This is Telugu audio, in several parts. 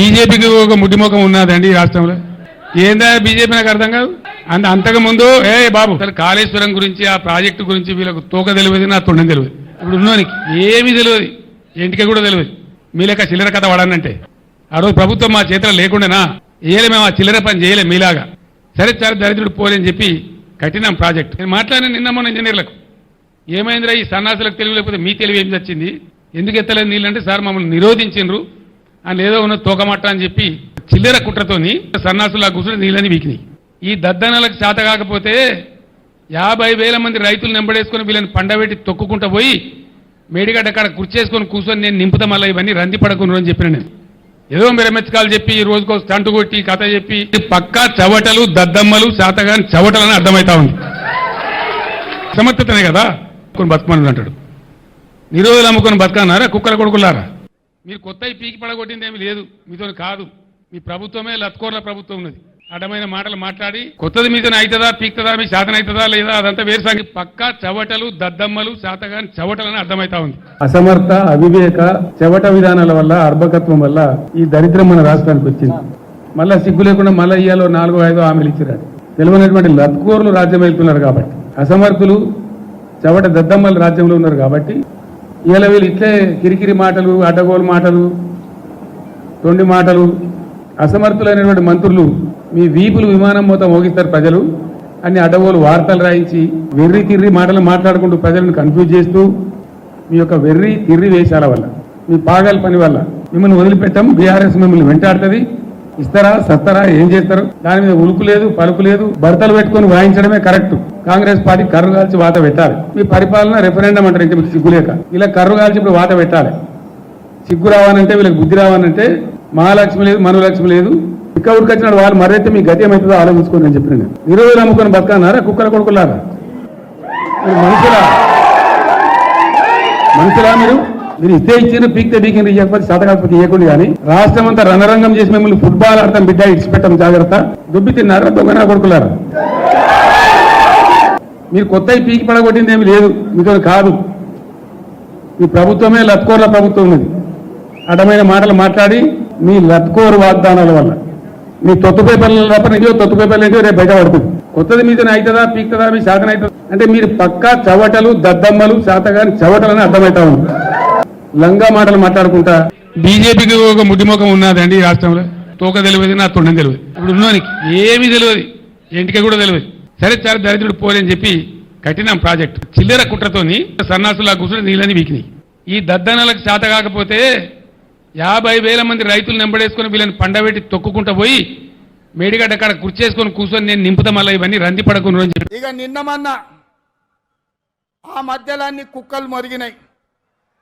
బీజేపీకి ఒక ముడిముఖం ఉన్నదండి ఈ రాష్ట్రంలో. ఏందా బీజేపీ నాకు అర్థం కాదు? అంత అంతకు ముందు ఏ బాబు అసలు కాళేశ్వరం గురించి ఆ ప్రాజెక్టు గురించి వీళ్ళకు తోక తెలియదు నా తొండం తెలియదు. ఇప్పుడు ఉన్నోనికి ఏమీ తెలియదు ఇంటికి కూడా తెలియదు. మీ చిల్లర కథ వాడానంటే. ఆ రోజు ప్రభుత్వం మా చేతిలో లేకుండానా? ఏలే మేము ఆ చిల్లర పని చేయలేం మీలాగా. సరే చాలా దరిద్రుడు పోలేని చెప్పి కట్టినాం ప్రాజెక్ట్. నేను మాట్లాడిన నిన్న మొన్న ఇంజనీర్లకు. ఏమైందిరా ఈ సన్నాసులకు తెలివి లేకపోతే మీ తెలివి ఏం వచ్చింది ఎందుకు ఎత్తలేదు నీళ్ళంటే సార్ మమ్మల్ని నిరోధించిండ్రు. అని ఏదో ఉన్న తోకమట్ట అని చెప్పి చిల్లర కుట్రతోని సన్నాసులా కూర్చుని నీళ్ళని వీకినాయి. ఈ దద్దనలకు చేత కాకపోతే యాభై వేల మంది రైతులు నెంబడేసుకుని వీళ్ళని పండబెట్టి తొక్కుకుంటూ పోయి మేడిగడ్డ అక్కడ కుర్చేసుకొని కూర్చొని నేను నింపుతా మళ్ళీ ఇవన్నీ రంది పడకుండా అని చెప్పిన నేను. ఏదో మెరమెచ్చకాలు చెప్పి ఈ రోజుకో స్టంటు కొట్టి కథ చెప్పి పక్కా చవటలు దద్దమ్మలు శాతగాని చవటలని అర్థమవుతా ఉంది. సమర్థతనే కదా? కొన్ని బతకమని అంటాడు. నిరోధులు అమ్ముకొని బతకన్నారా? కుక్కల కొడుకులారా? మీరు కొత్త పీకి పడగొట్టింది ఏమి లేదు. మీతో కాదు. మీ ప్రభుత్వమే లత్కోర్ల ప్రభుత్వం ఉన్నది. అడ్డమైన మాటలు మాట్లాడి కొత్తది మీతో అవుతుందా పీక్తుందా మీ శాతం అవుతుందా లేదా అదంతా వేరు సంగతి. పక్క చవటలు దద్దమ్మలు శాతగాని చవటలని అర్థమైతా ఉంది. అసమర్థ అవివేక చెవట విధానాల వల్ల అర్భకత్వం వల్ల ఈ దరిద్రం మన రాష్ట్రానికి వచ్చింది. మళ్ళా సిగ్గు లేకుండా మళ్ళా ఇయ్యాలో నాలుగో ఐదో హామీలు ఇచ్చిరాడు తెలివైనటువంటి లత్కోర్లు రాజ్యం వెళ్తున్నారు కాబట్టి అసమర్థులు చెవట దద్దమ్మలు రాజ్యంలో ఉన్నారు కాబట్టి ఇలా వీళ్ళు ఇట్లే కిరికిరి మాటలు అడ్డగోలు మాటలు తొండి మాటలు అసమర్థులైనటువంటి మంత్రులు మీ వీపులు విమానం మొత్తం మోగిస్తారు ప్రజలు. అన్ని అడ్డగోలు వార్తలు రాయించి వెర్రి తిర్రి మాటలు మాట్లాడుకుంటూ ప్రజలను కన్ఫ్యూజ్ చేస్తూ మీ యొక్క వెర్రి తిర్రి వేషాల వల్ల మీ పాగాల పని వల్ల మిమ్మల్ని వదిలిపెట్టాము. బీఆర్ఎస్ మిమ్మల్ని వెంటాడుతుంది. ఇస్తారా సస్తారా ఏం చేస్తారు? దాని మీద ఉలుకు లేదు పలుకు లేదు భర్తలు పెట్టుకొని వాయించడమే కరెక్ట్. కాంగ్రెస్ పార్టీ కర్రు కాల్చి వాత పెట్టాలి. మీ పరిపాలన రెఫరెండం అంటారు ఇంకా మీకు సిగ్గులేక ఇలా కర్రు కాల్చి ఇప్పుడు వాత పెట్టాలి. సిగ్గు రావాలంటే వీళ్ళకి బుద్ధి రావాలంటే మహాలక్ష్మి లేదు మనులక్ష్మి లేదు. ఇక్క వచ్చిన వాళ్ళు మరైతే మీ గతి ఏమవుతుందో ఆలోచించుకోండి అని చెప్పిన నేను. ఇరవై అమ్ముకొని బతకన్నారా కుక్కల కొడుకులారా? మనుషులా? మనుషులా మీరు? మీరు ఇస్తే ఇచ్చిన పీక్తే పీకింది ఇవ్వకపోతే శాత ఇవ్వకుండా కానీ రాష్ట్రం అంతా రణరంగం చేసి మిమ్మల్ని ఫుట్బాల్ ఆడతాం బిడ్డ ఇడిచిపెట్టాం జాగ్రత్త. దుబ్బి తిన్నారా? దొంగనా కొడుకులారు? మీరు కొత్త పీకి పడగొట్టింది ఏమి లేదు. మీతో కాదు. మీ ప్రభుత్వమే లత్కోర్ల ప్రభుత్వం ఉన్నది. అడ్డమైన మాటలు మాట్లాడి మీ లత్కోరు వాగ్దానాల వల్ల. మీ తొత్తుపై పేపర్ల తప్ప నిజో తొత్తు రేపు బయట పడుతుంది. కొత్తది మీద అవుతుందా? పీక్తుందా? మీ శాతం అవుతుందా? అంటే మీరు పక్కా చవటలు దద్దమ్మలు శాతగాని చవటలని అర్థమవుతా ఉంది లంగా మాటలు మాట్లాడుకుంటా. బీజేపీకి ఒక ముడ్డిముఖం ఉన్నదండి ఈ రాష్ట్రంలో. తోక తెలియదు నా తొండం తెలియదు ఇప్పుడు ఉన్నోనికి ఏమీ తెలియదు. ఇంటికి కూడా తెలియదు. సరే చాలా దరిద్రుడు పోలేని చెప్పి కట్టినాం ప్రాజెక్ట్. చిల్లర కుట్రతోని సన్నాసులా కూర్చొని నీళ్ళని వీకినాయి. ఈ దద్దనలకు చేత కాకపోతే యాభై వేల మంది రైతులు నెంబడేసుకొని వీళ్ళని పండబెట్టి తొక్కుకుంటా పోయి మేడిగడ్డ అక్కడ కుర్చేసుకొని కూర్చొని నేను నింపుతా మళ్ళీ ఇవన్నీ రంది చెప్పి. ఇక నిన్న మొన్న ఆ మధ్యలో అన్ని కుక్కలు మొరిగినాయి.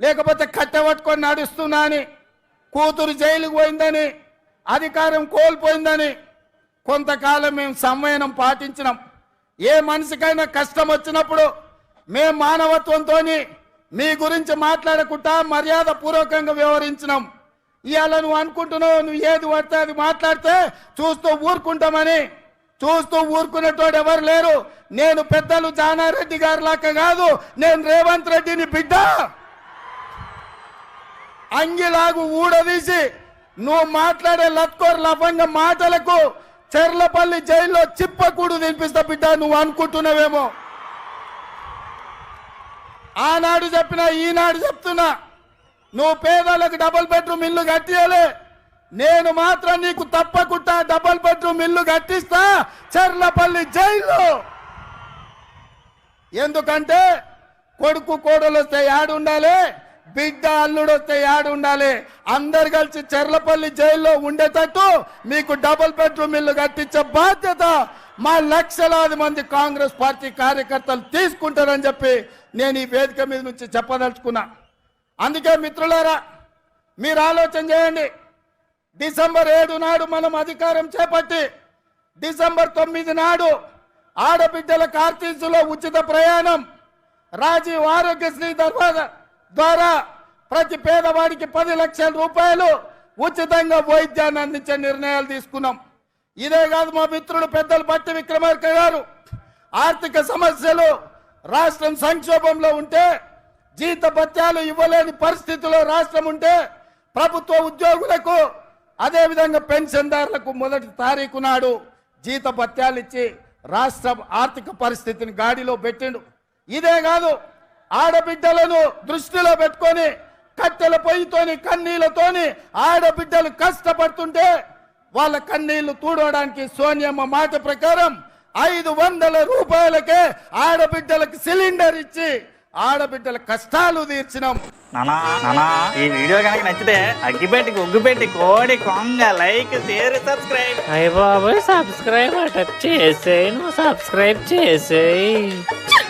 లేకపోతే కట్టె పట్టుకొని నడుస్తున్నా అని కూతురు జైలుకు పోయిందని అధికారం కోల్పోయిందని కొంతకాలం మేము సంవయనం పాటించినాం. ఏ మనిషికైనా కష్టం వచ్చినప్పుడు మేము మానవత్వంతో మీ గురించి మాట్లాడకుండా మర్యాద పూర్వకంగా వ్యవహరించినాం. ఇవాళ నువ్వు అనుకుంటున్నావు నువ్వు ఏది పడితే అది మాట్లాడితే చూస్తూ ఊరుకుంటామని. చూస్తూ ఊరుకునేటోడు ఎవరు లేరు. నేను పెద్దలు జానారెడ్డి గారి లాక్క కాదు నేను రేవంత్ రెడ్డిని బిడ్డ. అంగిలాగు ఊడదీసి నువ్వు మాట్లాడే లత్కోర్ లఫంగ మాటలకు చెర్లపల్లి జైల్లో చిప్పకూడు తినిపిస్తా బిడ్డ నువ్వు అనుకుంటున్నావేమో. ఆనాడు చెప్పినా ఈనాడు చెప్తున్నా. నువ్వు పేదలకు డబుల్ బెడ్రూమ్ ఇల్లు కట్టియలే నేను మాత్రం నీకు తప్పకుండా డబల్ బెడ్రూమ్ ఇల్లు కట్టిస్తా చెర్లపల్లి జైల్లో. ఎందుకంటే కొడుకు కోడలు వస్తే యాడు ఉండాలి బిడ్డ అల్లుడు వస్తే యాడు ఉండాలి. అందరు కలిసి చెర్లపల్లి జైల్లో ఉండేటట్టు మీకు డబుల్ బెడ్రూమ్ ఇల్లు కట్టించే బాధ్యత మా లక్షలాది మంది కాంగ్రెస్ పార్టీ కార్యకర్తలు తీసుకుంటారని చెప్పి నేను ఈ వేదిక మీద నుంచి చెప్పదలుచుకున్నా. అందుకే మిత్రులారా మీరు ఆలోచన చేయండి. డిసెంబర్ ఏడు నాడు మనం అధికారం చేపట్టి డిసెంబర్ తొమ్మిది నాడు ఆడబిడ్డల కార్తీసులో ఉచిత ప్రయాణం. రాజీవ్ ఆరోగ్యశ్రీ దర్వాజా ద్వారా ప్రతి పేదవాడికి పది లక్షల రూపాయలు ఉచితంగా వైద్యాన్ని అందించే నిర్ణయాలు తీసుకున్నాం. ఇదే కాదు మా మిత్రుడు పెద్దలు పట్టి విక్రమార్క గారు ఆర్థిక సమస్యలు రాష్ట్రం సంక్షోభంలో ఉంటే జీత భత్యాలు ఇవ్వలేని పరిస్థితిలో రాష్ట్రం ఉంటే ప్రభుత్వ ఉద్యోగులకు అదేవిధంగా పెన్షన్దారులకు మొదటి తారీఖు నాడు జీత భత్యాలు ఇచ్చి రాష్ట్ర ఆర్థిక పరిస్థితిని గాడిలో పెట్టిండు. ఇదే కాదు ఆడబిడ్డలను దృష్టిలో పెట్టుకొని కట్టెల పొయ్యితోని కన్నీళ్ళతోని ఆడబిడ్డలు కష్టపడుతుంటే వాళ్ళ కన్నీళ్ళు తూడవడానికి సోనియమ్మ మాట ప్రకారం ఐదు వందల రూపాయలకే ఆడబిడ్డలకు సిలిండర్ ఇచ్చి ఆడబిడ్డల కష్టాలు తీర్చినాం. నానా నానా ఈ వీడియో కనుక నచ్చితే అగ్గిపెట్టి ఒగ్గుపెట్టి కోడి కొంగ లైక్ షేర్ సబ్స్క్రైబ్. అయ్య బాబోయ్ సబ్స్క్రైబ్ అట చేసేయి నువ్వు సబ్స్క్రైబ్ చేసేయి.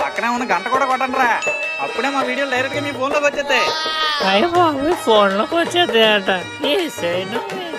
పక్కనే ఉన్న గంట కూడా కొట్టండి రా అప్పుడే మా వీడియో డైరెక్ట్గా మీ ఫోన్లోకి వచ్చేస్తాయి. అయ్య బాబోయ్ ఫోన్లోకి వచ్చేది అట నువ్వు.